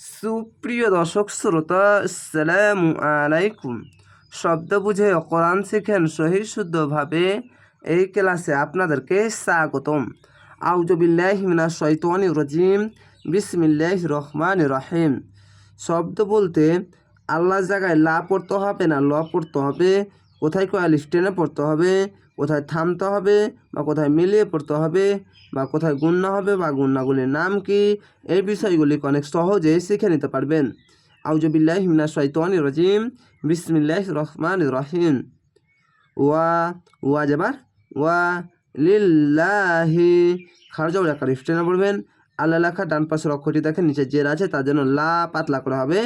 সুপ্রিয় দর্শক শ্রোতা, আসসালামু আলাইকুম। শব্দ বুঝে কোরআন শিখেন সহি শুদ্ধভাবে এই ক্লাসে আপনাদেরকে স্বাগতম। আউজবিল্লাহিমিনা শৈতানি রজিম। বিসমিল্লাহ রহমান রহিম। শব্দ বলতে আল্লাহ জায়গায় লা পড়তে হবে না, ল পড়তে হবে। কোথায় কোয়াল স্টেনে পড়তে হবে, কোথায় থামতে হবে বা কোথায় মিলিয়ে পড়তে হবে বা কোথায় গুন্না হবে বা গুন্নাগুলির নাম কি, এই বিষয়গুলি অনেক সহজে শিখে নিতে পারবেন। আউজবিল্লাহ হিমনা শৈতানি রজিম। বিসমিল্লাহ রহমান রহিম। ওয়া ওয়া যাবার, ওয়া লিল্লাহি। খারজ আকার স্টেনে পড়বেন। আল্লাহ লেখা ডান পাশের অক্ষরটি দেখেন, নিচে জের আছে, তার জন্য লা পাতলা করা হবে।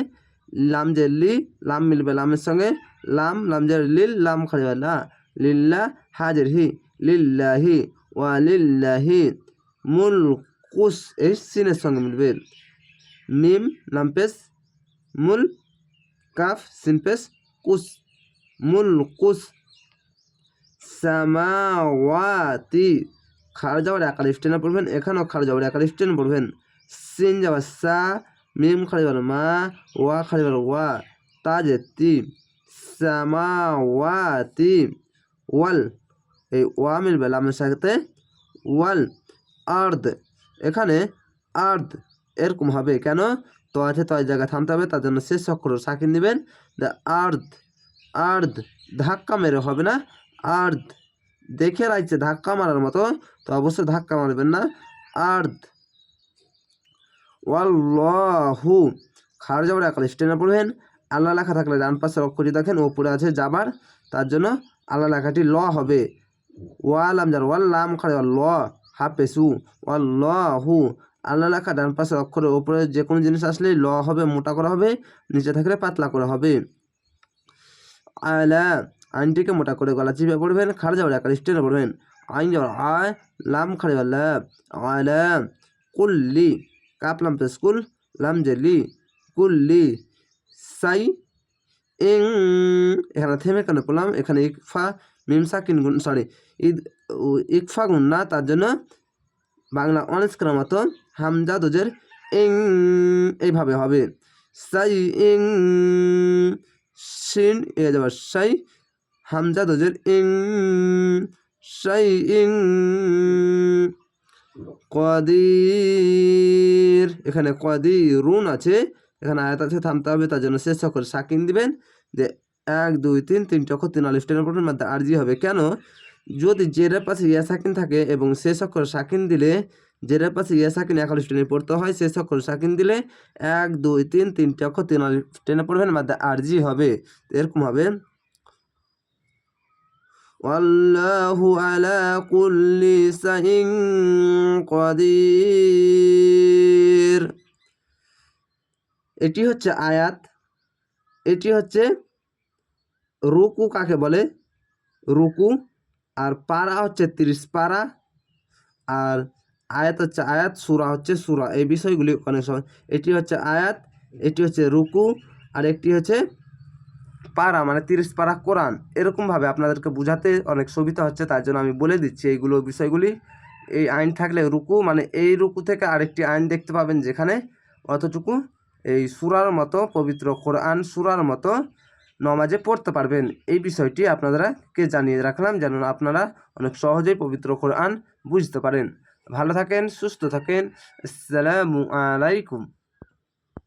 লাম জের লি, লাম মিলবে লামের সঙ্গে। লাম লাম জের লিল, লাম খাজা লা লিল্লা হাজের হি, লিল্লাহি ওয়া লিল্লাহি মুল কুস এই সিনের সঙ্গে মিলবে। মিম লামপেস মুল কাফ সিনপেস কুস মুল কুস সামাওয়াতি, খার যাওয়ার একার স্টেনে পড়বেন, এখানেও খার যাওয়ার একার স্টেনে পড়বেন। সিন যাওয়ার সা, মিম যাওয়ার মা, ওয়া যাওয়ার ওয়া তাজে তি সামাওয়াতি ওয়াল এই ওয়া মিলবে লামের সাথে ওয়াল আর্দ। এখানে আর্দ এরকম হবে কেন? তো আছে তো জায়গায় থামতে হবে, তার জন্য শেষ অক্ষর সাকিন দিবেন। দ্য আর্দ আর্দ, ধাক্কা মেরে হবে না? আর্দ, দেখে রাখছে ধাক্কা মারার মতো, তো অবশ্যই ধাক্কা মারবেন না। আর্দ, ওয়াল্লাহু খার যাবার একাল স্টেনে পড়বেন। আল্লাহ লেখা থাকলে ডান পাশের অক্ষরটি দেখেন ওপরে আছে যাবার তার জন্য আল্লাহ লেখাটি ল হবে। ওয়ালাম যার, ওয়াল্লাম খাড়ে ল হাফেসু হু আল্লাহ লেখা ডান পাশের অক্ষরের ওপরে যে কোনো জিনিস আসলে ল হবে, মোটা করা হবে, নিচে থাকলে পাতলা করা হবে। আলা, আইনটিকে মোটা করে গলা চিপে পড়বেন খাড়ে যাবার একার স্টেনে পড়বেন। আইন যাবার আয়, লাম খাড়ে আলা, কুল্লি কাপ লাম পেস কুল লাম জেলি, কুল্লি। সাই ইং এখানে থেমে কেন পড়লাম এখানে ইকফা মিমসা কিন গুণ সরি ঈদ ইকফা গুণ না, তার জন্য বাংলা অনেস করার মতো হামজা দোজের ইং এইভাবে হবে। সাই ইং সিন এ যাবার সাই, হামজা দোজের ইং সাই ইং কদির, এখানে কদিরুন আছে। এখানে আয়াত আছে থামতে হবে তার জন্য শেষ অক্ষর সাকিন দিবেন যে এক দুই তিন তিনটে অক্ষর তিন আলিফ টেনের পড়বেন মধ্যে আরজি হবে কেন যদি জেরের পাশে ইয়া সাকিন থাকে এবং শেষ অক্ষর সাকিন দিলে জেরের পাশে ইয়া সাকিন এক আলিফ টেনে পড়তে হয় শেষ অক্ষর সাকিন দিলে এক দুই তিন তিনটে অক্ষর তিন আলিফ টেনে পড়বেন মধ্যে আরজি হবে এরকম হবে والله على كل شيء قدير এটি হচ্ছে আয়াত, এটি হচ্ছে রুকু কাকে বলে? রুকু, আর পারা হচ্ছে তিরিশ পারা, আর আয়াত হচ্ছে আয়াত, সুরা হচ্ছে সুরা। এই বিষয়গুলি অনেক সময় এটি হচ্ছে আয়াত, এটি হচ্ছে রুকু, আর একটি হচ্ছে পারা মানে তিরিশ পারা কোরআন। এরকমভাবে আপনাদেরকে বোঝাতে অনেক সুবিধা হচ্ছে, তার জন্য আমি বলে দিচ্ছি এইগুলো বিষয়গুলি। এই আইন থাকলে রুকু মানে এই রুকু থেকে আরেকটি আইন দেখতে পাবেন যেখানে অতটুকু এই সুরার মতো পবিত্র কোরআন সুরার মতো নমাজে পড়তে পারবেন। এই বিষয়টি আপনাদেরকে জানিয়ে রাখলাম যেন আপনারা অনেক সহজেই পবিত্র কোরআন বুঝতে পারেন। ভালো থাকেন, সুস্থ থাকেন। আসসালামু আলাইকুম।